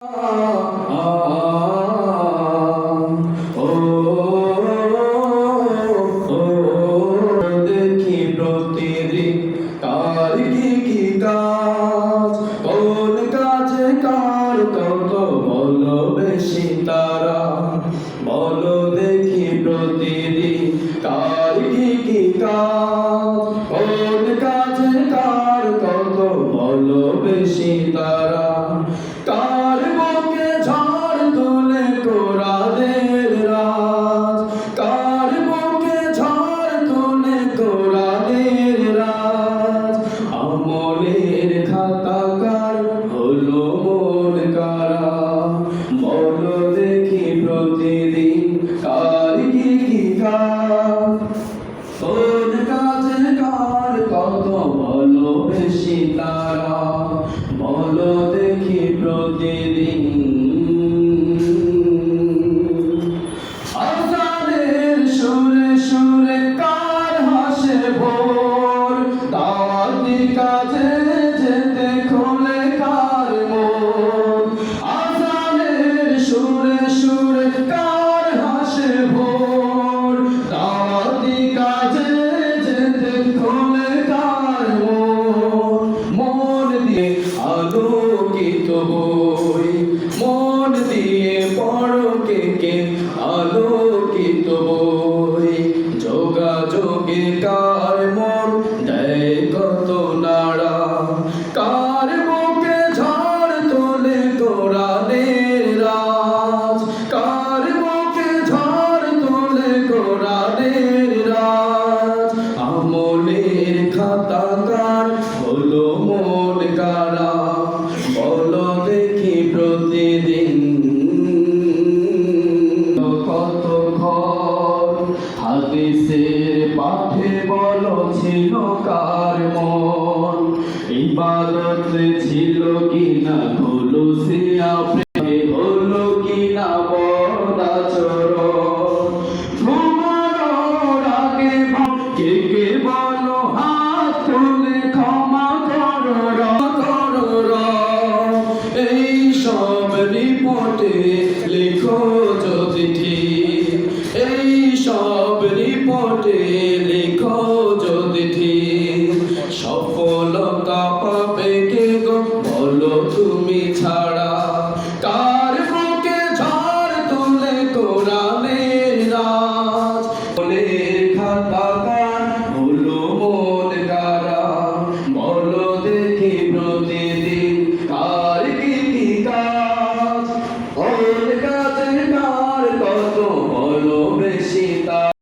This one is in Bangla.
Oh, oh, oh, oh. হলো দেখি প্রতিদিন কার কি কি কোন কাজের কার কত বলো বেশি তারা? বলো দেখি প্রতিদিন। কাজে আলোকিত বই। মন দিয়ে পড়ো কে আলোকিত বই। কারা বলো দেখি প্রতিদিন। কত ঘর হাদিসের পাঠে বলো ছিল কার মন? ইবাদত ছিল কিনা ভুল ঠোঁটে লেখো ঠিক। এই সব রিপোর্টে লেখো যদি সফলতা পাবে কে গো? বলো তুমি ছাড়